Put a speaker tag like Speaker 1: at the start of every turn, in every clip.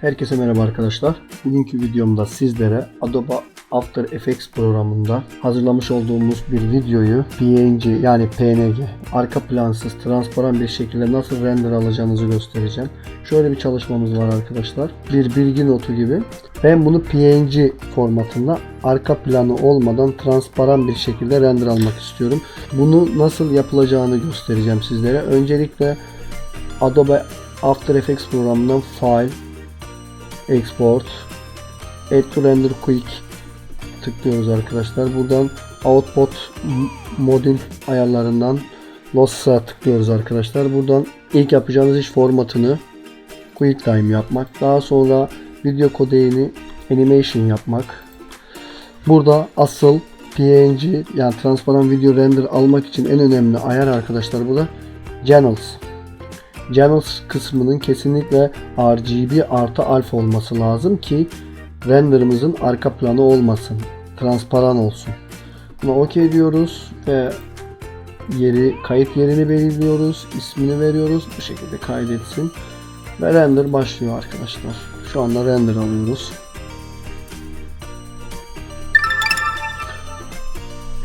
Speaker 1: Herkese merhaba arkadaşlar. Bugünkü videomda sizlere Adobe After Effects programında hazırlamış olduğumuz bir videoyu PNG yani PNG arka plansız transparan bir şekilde nasıl render alacağınızı göstereceğim. Şöyle bir çalışmamız var arkadaşlar. Bir bilgi notu gibi. Ben bunu PNG formatında arka planı olmadan transparan bir şekilde render almak istiyorum. Bunu nasıl yapılacağını göstereceğim sizlere. Öncelikle Adobe After Effects programından File, Export, Add to Render Quick tıklıyoruz arkadaşlar. Buradan Output Modül ayarlarından Loss'a tıklıyoruz arkadaşlar. Buradan ilk yapacağınız iş formatını QuickTime yapmak. Daha sonra video kodeğini Animation yapmak. Burada asıl PNG yani transparan video render almak için en önemli ayar arkadaşlar burada Channels. Channels kısmının kesinlikle RGB artı alfa olması lazım ki renderımızın arka planı olmasın. Transparan olsun. Buna OK diyoruz ve yeri kayıt yerini belirliyoruz. ismini veriyoruz. Bu şekilde kaydetsin. Ve render başlıyor arkadaşlar. Şu anda render alıyoruz.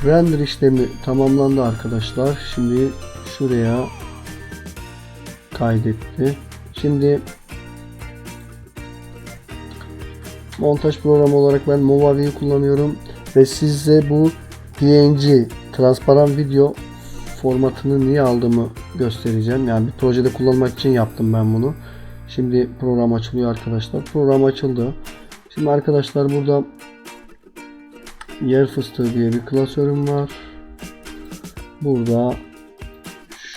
Speaker 1: Render işlemi tamamlandı arkadaşlar. Şimdi şuraya kaydetti. Şimdi montaj programı olarak ben Movavi'yi kullanıyorum ve size bu PNG transparan video formatını niye aldığımı göstereceğim. Yani bir projede kullanmak için yaptım ben bunu. Şimdi program açılıyor arkadaşlar. Program açıldı. Şimdi arkadaşlar burada yer fıstığı diye bir klasörüm var. Burada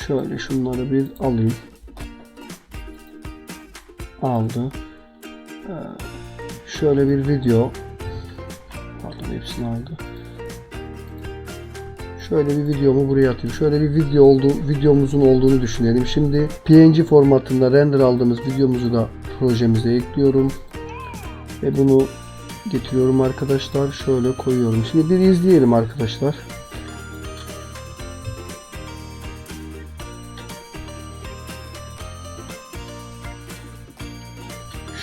Speaker 1: şöyle şunları bir alayım. Aldı. Ee, şöyle bir video. Pardon hepsini aldı. Şöyle bir videomu buraya atayım. Şöyle bir video oldu, videomuzun olduğunu düşünelim. Şimdi PNG formatında render aldığımız videomuzu da projemize ekliyorum. Ve bunu getiriyorum arkadaşlar. Şöyle koyuyorum. Şimdi bir izleyelim arkadaşlar.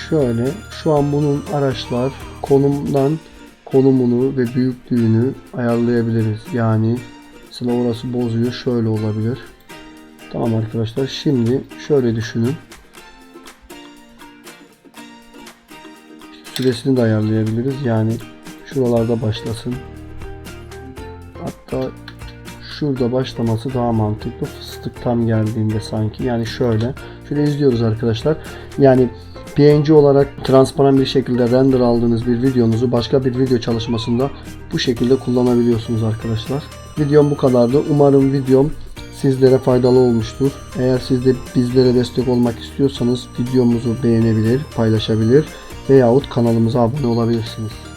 Speaker 1: Şöyle şu an bunun araçlar konumdan konumunu ve büyüklüğünü ayarlayabiliriz. Yani mesela orası bozuyor şöyle olabilir. Tamam arkadaşlar şimdi şöyle düşünün. Süresini de ayarlayabiliriz. Yani şuralarda başlasın. Hatta şurada başlaması daha mantıklı. Fıstık tam geldiğinde sanki. Yani şöyle. Şöyle izliyoruz arkadaşlar. Yani PNG olarak transparan bir şekilde render aldığınız bir videonuzu başka bir video çalışmasında bu şekilde kullanabiliyorsunuz arkadaşlar. Videom bu kadardı. Umarım videom sizlere faydalı olmuştur. Eğer siz de bizlere destek olmak istiyorsanız videomuzu beğenebilir, paylaşabilir veyahut kanalımıza abone olabilirsiniz.